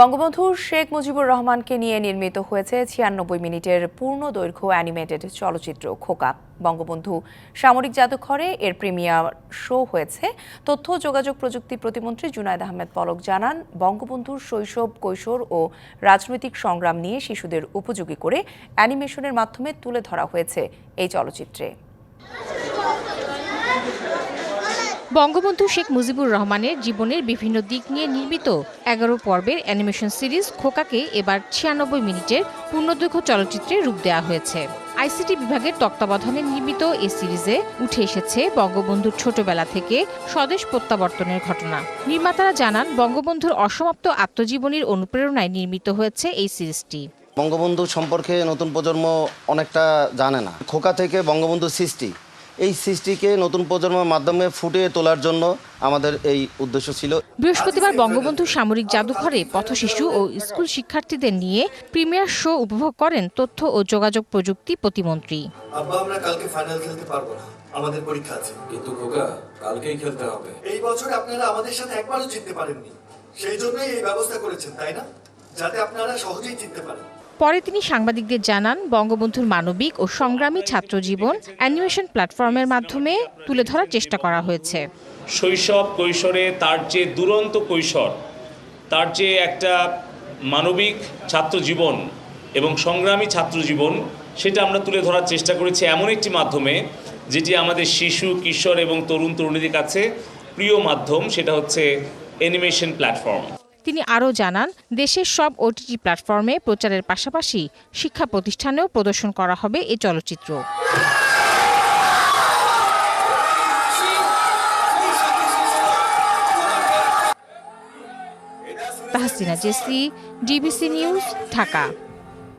বঙ্গবন্ধু শেখ মুজিবুর রহমানকে নিয়ে নির্মিত হয়েছে ছিয়ানব্বই মিনিটের পূর্ণ দৈর্ঘ্য অ্যানিমেটেড চলচ্চিত্র খোকা। বঙ্গবন্ধু সামরিক জাদুঘরে এর প্রিমিয়ার শো হয়েছে। তথ্য যোগাযোগ প্রযুক্তি প্রতিমন্ত্রী জুনায়দ আহমেদ পলক জানান, বঙ্গবন্ধুর শৈশব, কৈশোর ও রাজনৈতিক সংগ্রাম নিয়ে শিশুদের উপযোগী করে অ্যানিমেশনের মাধ্যমে তুলে ধরা হয়েছে এই চলচ্চিত্রে। বঙ্গবন্ধু শেখ মুজিবুর রহমানের জীবনের বিভিন্ন দিক নিয়ে নির্মিত এগারো পর্বের অ্যানিমেশন সিরিজ খোকাকে এবার ছিয়ানব্বই মিনিটের পূর্ণদৈর্ঘ্য চলচ্চিত্রে রূপ দেওয়া হয়েছে। আইসিটি বিভাগের তত্ত্বাবধানে নির্মিত এই সিরিজে উঠে এসেছে বঙ্গবন্ধুর ছোটবেলা থেকে স্বদেশ প্রত্যাবর্তনের ঘটনা। নির্মাতারা জানান, বঙ্গবন্ধুর অসমাপ্ত আত্মজীবনীর অনুপ্রেরণায় নির্মিত হয়েছে এই সিরিজটি। বঙ্গবন্ধু সম্পর্কে নতুন প্রজন্ম অনেকটা জানে না। খোকা থেকে বঙ্গবন্ধুর সৃষ্টি এই সৃষ্টিকে নতুন প্রজন্মের মাধ্যমে ফুটিয়ে তোলার জন্য আমাদের এই উদ্দেশ্য ছিল। বৃহস্পতিবার বঙ্গবন্ধু সামরিক জাদুঘরে পথশিশু ও স্কুল শিক্ষার্থীদের নিয়ে প্রিমিয়ার শো উপভোগ করেন তথ্য ও যোগাযোগ প্রযুক্তি প্রতিমন্ত্রী। আব্বা আমরা কালকে ফাইনাল খেলতে পারব না। আমাদের পরীক্ষা আছে। কিন্তু খোকা কালকেই খেলতে হবে। এই বছর আপনারা আমাদের সাথে একবারও জিততে পারেননি। সেই জন্যই এই ব্যবস্থা করেছেন তাই না? যাতে আপনারা সহজেই জিততে পারেন। পরে তিনি সাংবাদিকদের জানান, বঙ্গবন্ধুর মানবিক ও সংগ্রামী ছাত্রজীবন অ্যানিমেশন প্ল্যাটফর্মের মাধ্যমে তুলে ধরার চেষ্টা করা হয়েছে। শৈশব কৈশোরে তার যে দুরন্ত কৈশোর, তার যে একটা মানবিক ছাত্রজীবন এবং সংগ্রামী ছাত্রজীবন, সেটা আমরা তুলে ধরার চেষ্টা করেছি এমন একটি মাধ্যমে, যেটি আমাদের শিশু, কিশোর এবং তরুণ তরুণীদের কাছে প্রিয় মাধ্যম, সেটা হচ্ছে অ্যানিমেশন প্ল্যাটফর্ম। তিনি আরও জানান, দেশের সব ওটিটি প্ল্যাটফর্মে প্রচারের পাশাপাশি শিক্ষা প্রতিষ্ঠানেও প্রদর্শন করা হবে এ চলচ্চিত্র। Tahsina Jessy, DBC news, Dhaka.